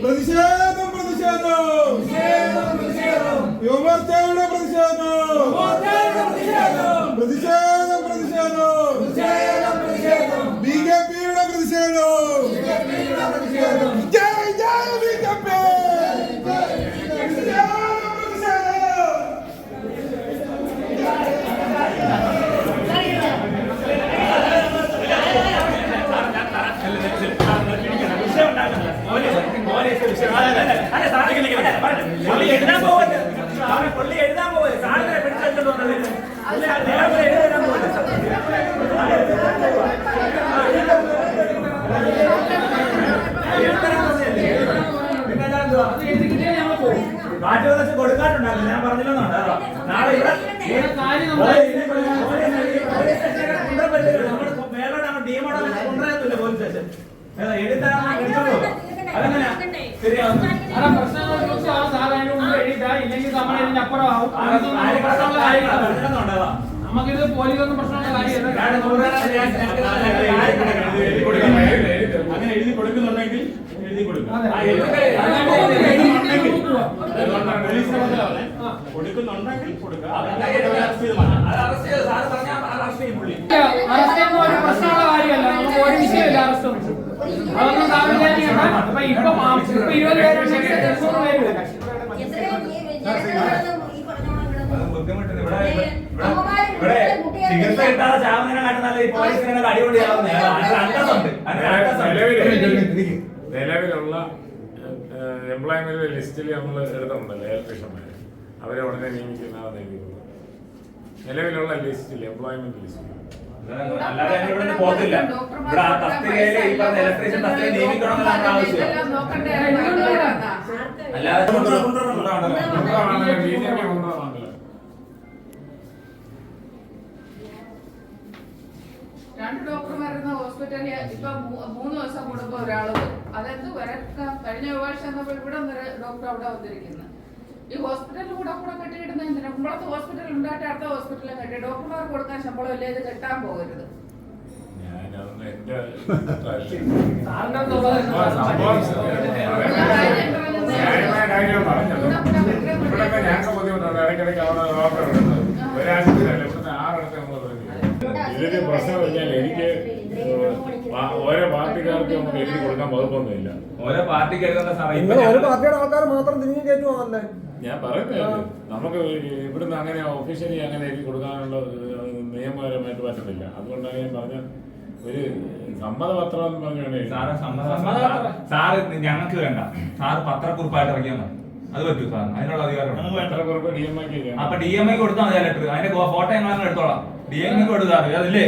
¡Produciendo, produciendo! ¡Produciendo, produciendo! ¡Y മാറ്റി വന്നിട്ട് കൊടുക്കാനുണ്ടായിരുന്നു ഞാൻ പറഞ്ഞില്ലെന്നുണ്ട് നാളെ ഇവിടെ മേലോട്ട് ഡീമോടെ കൊണ്ടുവരത്തില്ല പോലീസ് സ്റ്റേഷൻ ഏതാ, നമുക്കിത് പോലീസൊന്നും പ്രശ്നമുള്ള കാര്യമല്ല. അങ്ങനെ എഴുതി കൊടുക്കുന്നുണ്ടെങ്കിൽ എഴുതി കൊടുക്കും. അതെ. ആ, എഴുതി അത് അത് നമുക്ക് നമുക്ക് എഴുതി കൊടുക്കുക. അതുകൊണ്ടാണ് പോലീസിനെ പറഞ്ഞത്. ആ. കൊടുക്കുന്നുണ്ടെങ്കിൽ കൊടുക്കുക അത് അതല്ലെങ്കിൽ അറസ്റ്റ് ചെയ്ത് മാറ്റാം. അത് അറസ്റ്റ് ചെയ്ത് സാറ് പറഞ്ഞാൽ അറസ്റ്റ് ചെയ്യും പുള്ളി അറസ്റ്റ് ഒന്നും ഒരു പ്രശ്നമുള്ള കാര്യമല്ല നമുക്ക് ഒരു വിഷയമില്ല അറസ്റ്റ് ഒന്നും അതൊന്നും സാർ വിചാരിക്കണ്ട അപ്പൊ ഇപ്പൊ മാ- ഇപ്പൊ ഇരുപത് പേരുണ്ടെങ്കിൽ തൊണ്ണൂറ് പേര് വരും. അത് ബുദ്ധിമുട്ടുണ്ട് ഇവിടെ ഇവിടെ ഇവിടെ ചികിത്സ കിട്ടാതെ ചാവുന്നതിനെ കാട്ടുന്നല്ല ഈ പോലീസിനെ അടിപൊളിയാവുന്നേ നിലവിലുള്ള എംപ്ലോയ്മെന്റ് ലിസ്റ്റിൽ നമ്മൾ എടുത്തിട്ടുണ്ടല്ലോ ഇലക്ട്രീഷ്യന്മാരെ അവരെ ഉടനെ നിയമിക്കുന്നതാണ് നിയമിക്കുന്നത് നിലവിലുള്ള ലിസ്റ്റിൽ എംപ്ലോയ്മെന്റ് ലിസ്റ്റിൽ അല്ലാതെ ഇവിടെ ആ ഇലക്ട്രീഷ്യൻ രണ്ട് ഡോക്ടർമാരുന്ന ഹോസ്പിറ്റലിൽ ഇപ്പൊ മൂന്ന് ദിവസം കൂടുമ്പോ വരും അതെന്ത് വരക്ക? കഴിഞ്ഞ ചൊവ്വാഴ്ച ഇവിടെ ഡോക്ടർ അവിടെ വന്നിരിക്കുന്നു. ഈ ഹോസ്പിറ്റലിൽ കൂടെ കൂടെ കെട്ടിയിടുന്ന എന്തിനാ? കുമ്പളത്ത് ഹോസ്പിറ്റൽ ഉണ്ടായിട്ട് അടുത്ത ഹോസ്പിറ്റലിൽ കെട്ടി ഡോക്ടർമാർക്ക് കൊടുക്കാൻ ശമ്പളം ഇല്ലേ? ഇത് കെട്ടാൻ പോകരുത്. ഇതിന്റെ പ്രശ്നം വെച്ചാൽ എനിക്ക് ഓരോ പാർട്ടിക്കാർക്ക് നമുക്ക് എഴുതി കൊടുക്കാൻ വകുപ്പൊന്നുമില്ല. ഓരോ പാർട്ടിക്ക് ഓരോ പാർട്ടിയുടെ ആൾക്കാർ മാത്രം തിരിഞ്ഞു കയറ്റുവാണല്ലേ ഞാൻ പറയുന്നത് നമുക്ക് ഇവിടുന്ന് അങ്ങനെ ഒഫീഷ്യലി അങ്ങനെ എഴുതി കൊടുക്കാനുള്ള നിയമപരമായിട്ട് പറ്റത്തില്ല. അതുകൊണ്ടാണ് ഞാൻ പറഞ്ഞ ഒരു സമ്മതപത്രം എന്ന് പറഞ്ഞാണ് സാറ് ഞങ്ങൾക്ക് വേണ്ട. സാറ് പത്രക്കുറിപ്പായിട്ട് ഇറങ്ങിയാൽ മതി. അത് പറ്റൂ സാർ അതിനുള്ള അധികാരം പത്രക്കുറിപ്പ് ഡി എം ഐക്ക് അപ്പൊ ഡി എം ഐ കൊടുത്താൽ മതി ലെറ്റർ അതിന്റെ ഫോട്ടോ ഞങ്ങൾ എടുത്തോളാം. ഡി എം അതില്ലേ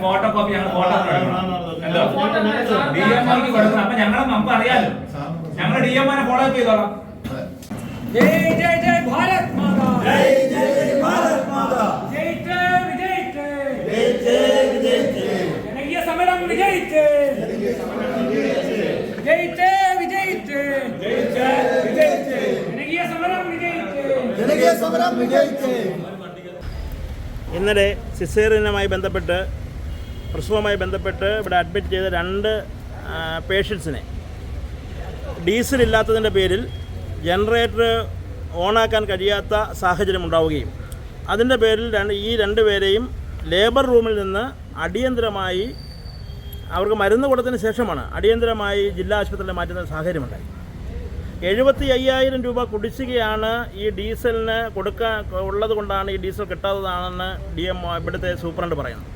ഫോട്ടോ കോപ്പി ഞങ്ങൾ ഫോട്ടോ ഡി എം ഐക്ക് കൊടുക്കണം അപ്പൊ ഞങ്ങളെ നമുക്ക് അറിയാലോ ഞങ്ങൾ ഡി എം ഐനെ ഫോളോ അപ്പ് ചെയ്തോളാം ജയ് ജയ് ജയ് ഭാരത് മാതാ ജയ് ജയ് ഭാരത് മാതാ ജയ് ജയ് വിജയിച്ചേ ജനകീയ സമരം വിജയിച്ചേ ജയിച്ചേ വിജയിച്ചേ ജനകീയ സമരം വിജയിച്ചേ ജനകീയ ഇന്നലെ സിസേറിയനുമായി ബന്ധപ്പെട്ട് പ്രസവവുമായി ബന്ധപ്പെട്ട് ഇവിടെ അഡ്മിറ്റ് ചെയ്ത രണ്ട് പേഷ്യൻസിനെ ഡീസൽ ഇല്ലാത്തതിന്റെ പേരിൽ ജനറേറ്റർ ഓണാക്കാൻ കഴിയാത്ത സാഹചര്യം ഉണ്ടാവുകയും. അതിന്റെ പേരിൽ രണ്ട് ഈ രണ്ട് പേരെയും ലേബർ റൂമിൽ നിന്ന് അടിയന്തരമായി അവർക്ക് മരുന്ന് കൊടുത്തതിന് ശേഷമാണ് അടിയന്തരമായി ജില്ലാ ആശുപത്രിയിൽ മാറ്റുന്ന സാഹചര്യമുണ്ടായി എഴുപത്തി അയ്യായിരം രൂപ കുടിശ്ശികയാണ് ഈ ഡീസലിന് കൊടുക്കാൻ ഉള്ളത് കൊണ്ടാണ് ഈ ഡീസൽ കിട്ടാത്തതാണെന്ന് ഡി എം ഇവിടുത്തെ സൂപ്രണ്ട് പറയുന്നത്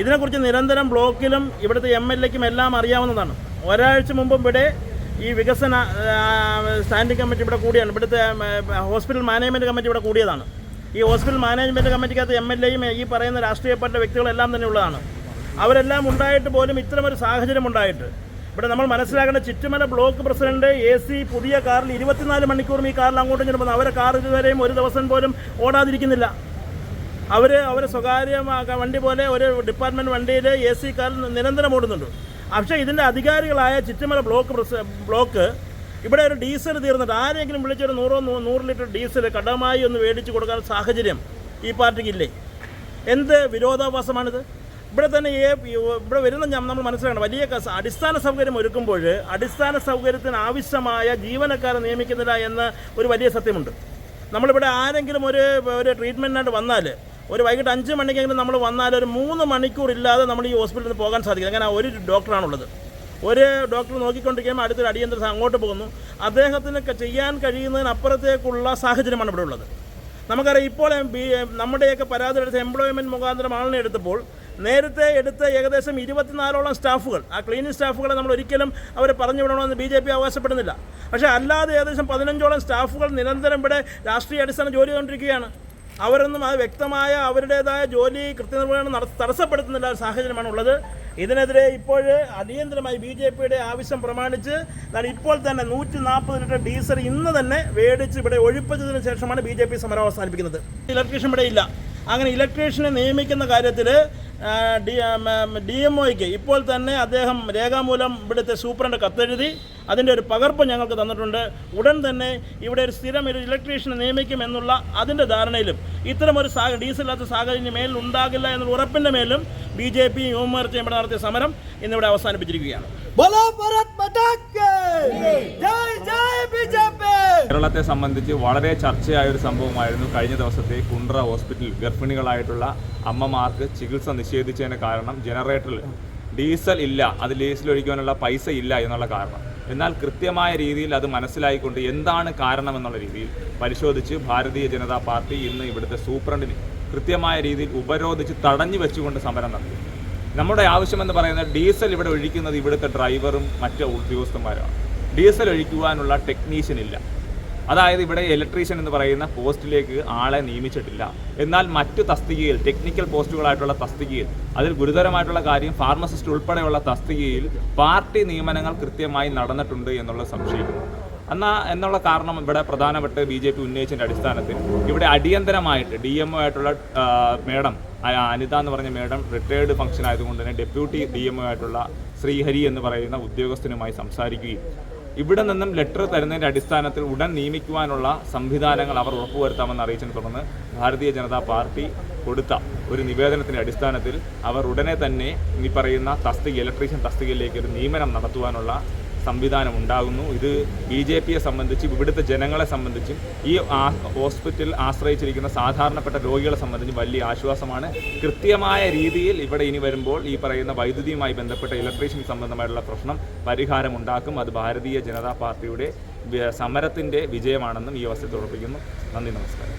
ഇതിനെക്കുറിച്ച് നിരന്തരം ബ്ലോക്കിലും ഇവിടുത്തെ എം എൽ എക്കും എല്ലാം അറിയാവുന്നതാണ്. ഒരാഴ്ച മുമ്പ് ഇവിടെ ഈ വികസന സ്റ്റാൻഡിംഗ് കമ്മിറ്റി ഇവിടെ കൂടിയാണ്. ഇവിടുത്തെ ഹോസ്പിറ്റൽ മാനേജ്മെന്റ് കമ്മിറ്റി ഇവിടെ കൂടിയതാണ്. ഈ ഹോസ്പിറ്റൽ മാനേജ്മെന്റ് കമ്മിറ്റിക്കകത്ത് എം എൽ എയും ഈ പറയുന്ന രാഷ്ട്രീയപ്പെട്ട വ്യക്തികളെല്ലാം തന്നെ ഉള്ളതാണ്. അവരെല്ലാം ഉണ്ടായിട്ട് പോലും ഇത്തരമൊരു സാഹചര്യം ഉണ്ടായിട്ട് ഇവിടെ നമ്മൾ മനസ്സിലാക്കേണ്ട Chuttumala block president A C പുതിയ കാറിൽ ഇരുപത്തിനാല് മണിക്കൂറും ഈ കാറിൽ അങ്ങോട്ടും ചെല്ലുമ്പോൾ അവരെ കാർ ഇതുവരെയും ഒരു ദിവസം പോലും ഓടാതിരിക്കുന്നില്ല. അവർ അവർ സ്വകാര്യ വണ്ടി പോലെ ഒരു ഡിപ്പാർട്ട്മെന്റ് വണ്ടിയിൽ എ സി കാറിൽ നിരന്തരം ഓടുന്നുണ്ട്. പക്ഷേ ഇതിന്റെ അധികാരികളായ ചുറ്റുമല ബ്ലോക്ക് ബ്ലോക്ക് ഇവിടെ ഒരു ഡീസൽ തീർന്നിട്ട് ആരെങ്കിലും വിളിച്ചൊരു നൂറോ നൂറ് ലിറ്റർ ഡീസൽ കടമായി ഒന്ന് മേടിച്ച് കൊടുക്കാൻ സാഹചര്യം ഈ പാർട്ടിക്കില്ലേ എന്ത് വിരോധാഭാസമാണിത്? ഇവിടെ തന്നെ ഇവിടെ വരുന്ന നമ്മൾ മനസ്സിലാക്കണം. വലിയ അടിസ്ഥാന സൗകര്യം ഒരുക്കുമ്പോൾ അടിസ്ഥാന സൗകര്യത്തിന് ആവശ്യമായ ജീവനക്കാരെ നിയമിക്കുന്നില്ല എന്ന ഒരു വലിയ സത്യമുണ്ട്. നമ്മളിവിടെ ആരെങ്കിലും ഒരു ഒരു ട്രീറ്റ്മെന്റിനായിട്ട് വന്നാൽ ഒരു വൈകിട്ട് അഞ്ച് മണിക്കെങ്കിലും നമ്മൾ വന്നാൽ ഒരു മൂന്ന് മണിക്കൂർ ഇല്ലാതെ നമ്മൾ ഈ ഹോസ്പിറ്റലിൽ നിന്ന് പോകാൻ സാധിക്കും അങ്ങനെ ഒരു ഡോക്ടറാണുള്ളത്. ഒരു ഡോക്ടർ നോക്കിക്കൊണ്ടിരിക്കുമ്പോൾ അടുത്തൊരു അടിയന്തര അങ്ങോട്ട് പോകുന്നു. അദ്ദേഹത്തിന് ചെയ്യാൻ കഴിയുന്നതിനപ്പുറത്തേക്കുള്ള സാഹചര്യമാണ് ഇവിടെ ഉള്ളത്. നമുക്കറിയാം ഇപ്പോൾ നമ്മുടെയൊക്കെ പരാതി എടുത്ത് എംപ്ലോയ്മെന്റ് മുഖാന്തരം ആളിനെ എടുത്തപ്പോൾ നേരത്തെ എടുത്ത ഏകദേശം ഇരുപത്തിനാലോളം സ്റ്റാഫുകൾ. ആ ക്ലീനിങ് സ്റ്റാഫുകളെ നമ്മൾ ഒരിക്കലും അവരെ പറഞ്ഞു വിടണമെന്ന് ബി ജെ പി അവകാശപ്പെടുന്നില്ല. പക്ഷേ അല്ലാതെ ഏകദേശം പതിനഞ്ചോളം സ്റ്റാഫുകൾ നിരന്തരം ഇവിടെ രാഷ്ട്രീയ അടിസ്ഥാന ജോലി ചെയ്തുകൊണ്ടിരിക്കുകയാണ്. അവരൊന്നും അത് വ്യക്തമായ അവരുടേതായ ജോലി കൃത്യനിർവഹണം നട തടസ്സപ്പെടുത്തുന്നില്ല ഒരു സാഹചര്യമാണ് ഉള്ളത്. ഇതിനെതിരെ ഇപ്പോൾ അടിയന്തരമായി ബി ജെ പിയുടെ ആവശ്യം പ്രമാണിച്ച് ഇപ്പോൾ തന്നെ നൂറ്റി നാൽപ്പത് ലിറ്റർ ഡീസൽ ഇന്ന് തന്നെ വേടിച്ച് ഇവിടെ ഒഴിപ്പിച്ചതിന് ശേഷമാണ് ബി ജെ പി സമരം അവസാനിപ്പിക്കുന്നത്. ഇലക്ട്രീഷ്യൻ ഇവിടെ ഇല്ല. അങ്ങനെ ഇലക്ട്രീഷ്യനെ നിയമിക്കുന്ന കാര്യത്തിൽ ഡി എം ഒയ്ക്ക് ഇപ്പോൾ തന്നെ അദ്ദേഹം രേഖാമൂലം ഇവിടുത്തെ സൂപ്രണ്ട് കത്തെഴുതി അതിന്റെ ഒരു പകർപ്പ് ഞങ്ങൾക്ക് തന്നിട്ടുണ്ട്. ഉടൻ തന്നെ ഇവിടെ ഒരു സ്ഥിരം ഒരു ഇലക്ട്രീഷ്യനെ നിയമിക്കും എന്നുള്ള അതിന്റെ ധാരണയിലും ഇത്തരം ഒരു സാഹ ഡീസലില്ലാത്ത സാഹചര്യം മേലിൽ ഉണ്ടാകില്ല എന്നുള്ള ഉറപ്പിന്റെ മേലും ബി ജെ പി യുവമോർച്ചയും ഇവിടെ നടത്തിയ സമരം ഇന്നിവിടെ അവസാനിപ്പിച്ചിരിക്കുകയാണ്. കേരളത്തെ സംബന്ധിച്ച് വളരെ ചർച്ചയായ ഒരു സംഭവമായിരുന്നു കഴിഞ്ഞ ദിവസത്തെ കുണ്ട്ര ഹോസ്പിറ്റലിൽ ഗർഭിണികളായിട്ടുള്ള അമ്മമാർക്ക് ചികിത്സ നിഷേധിച്ചതിന് കാരണം ജനറേറ്ററിൽ ഡീസൽ ഇല്ല അത് ലീസിലൊഴിക്കാനുള്ള പൈസ ഇല്ല എന്നുള്ള കാരണം. എന്നാൽ കൃത്യമായ രീതിയിൽ അത് മനസ്സിലായിക്കൊണ്ട് എന്താണ് കാരണം എന്നുള്ള രീതിയിൽ പരിശോധിച്ച് ഭാരതീയ ജനതാ പാർട്ടി ഇന്ന് ഇവിടുത്തെ സൂപ്രണ്ടിന് കൃത്യമായ രീതിയിൽ ഉപരോധിച്ച് തടഞ്ഞു വെച്ചുകൊണ്ട് സമരം നടത്തി. നമ്മുടെ ആവശ്യമെന്ന് പറയുന്നത് ഡീസൽ ഇവിടെ ഒഴിക്കുന്നത് ഇവിടുത്തെ ഡ്രൈവറും മറ്റ് ഉദ്യോഗസ്ഥന്മാരാണ്. ഡീസൽ ഒഴിക്കുവാനുള്ള ടെക്നീഷ്യൻ ഇല്ല. അതായത് ഇവിടെ ഇലക്ട്രീഷ്യൻ എന്ന് പറയുന്ന പോസ്റ്റിലേക്ക് ആളെ നിയമിച്ചിട്ടില്ല. എന്നാൽ മറ്റു തസ്തികയിൽ ടെക്നിക്കൽ പോസ്റ്റുകളായിട്ടുള്ള തസ്തികയിൽ അതിൽ ഗുരുതരമായിട്ടുള്ള കാര്യം ഫാർമസിസ്റ്റ് ഉൾപ്പെടെയുള്ള തസ്തികയിൽ പാർട്ടി നിയമനങ്ങൾ കൃത്യമായി നടന്നിട്ടുണ്ട് എന്നുള്ള സംശയിക്കുന്നു എന്നാ എന്നുള്ള കാരണം ഇവിടെ പ്രധാനപ്പെട്ട ബി ജെ പി ഉന്നയിച്ചതിന്റെ അടിസ്ഥാനത്തിൽ ഇവിടെ അടിയന്തരമായിട്ട് ഡി എം ഒ ആയിട്ടുള്ള മേഡം അനിത എന്ന് പറഞ്ഞ മേഡം റിട്ടയേർഡ് ഫംഗ്ഷൻ ആയതുകൊണ്ട് തന്നെ ഡെപ്യൂട്ടി ഡി എം ഒ ആയിട്ടുള്ള ശ്രീഹരി എന്ന് പറയുന്ന ഉദ്യോഗസ്ഥനുമായി സംസാരിക്കുകയും ഇവിടെ നിന്നും ലെറ്റർ തരുന്നതിന്റെ അടിസ്ഥാനത്തിൽ ഉടൻ നിയമിക്കുവാനുള്ള സംവിധാനങ്ങൾ അവർ ഉറപ്പുവരുത്താമെന്ന് അറിയിച്ചതിനെ തുടർന്ന് ഭാരതീയ ജനതാ പാർട്ടി കൊടുത്ത ഒരു നിവേദനത്തിന്റെ അടിസ്ഥാനത്തിൽ അവർ ഉടനെ തന്നെ ഈ പറയുന്ന തസ്തിക ഇലക്ട്രീഷ്യൻ തസ്തികയിലേക്ക് ഒരു നിയമനം നടത്തുവാനുള്ള സംവിധാനം ഉണ്ടാകുന്നു ഇത് ബി ജെ പിയെ സംബന്ധിച്ചും ഇവിടുത്തെ ജനങ്ങളെ സംബന്ധിച്ചും ഈ ഹോസ്പിറ്റൽ ആശ്രയിച്ചിരിക്കുന്ന സാധാരണപ്പെട്ട രോഗികളെ സംബന്ധിച്ചും വലിയ ആശ്വാസമാണ്. കൃത്യമായ രീതിയിൽ ഇവിടെ ഇനി വരുമ്പോൾ ഈ പറയുന്ന വൈദ്യുതിയുമായി ബന്ധപ്പെട്ട ഇലക്ട്രീഷ്യൻ സംബന്ധമായിട്ടുള്ള പ്രശ്നം പരിഹാരം ഉണ്ടാക്കും അത് ഭാരതീയ ജനതാ പാർട്ടിയുടെ സമരത്തിന്റെ വിജയമാണെന്നും ഈ അവസരത്തിൽ ഉറപ്പിക്കുന്നു. നന്ദി നമസ്കാരം.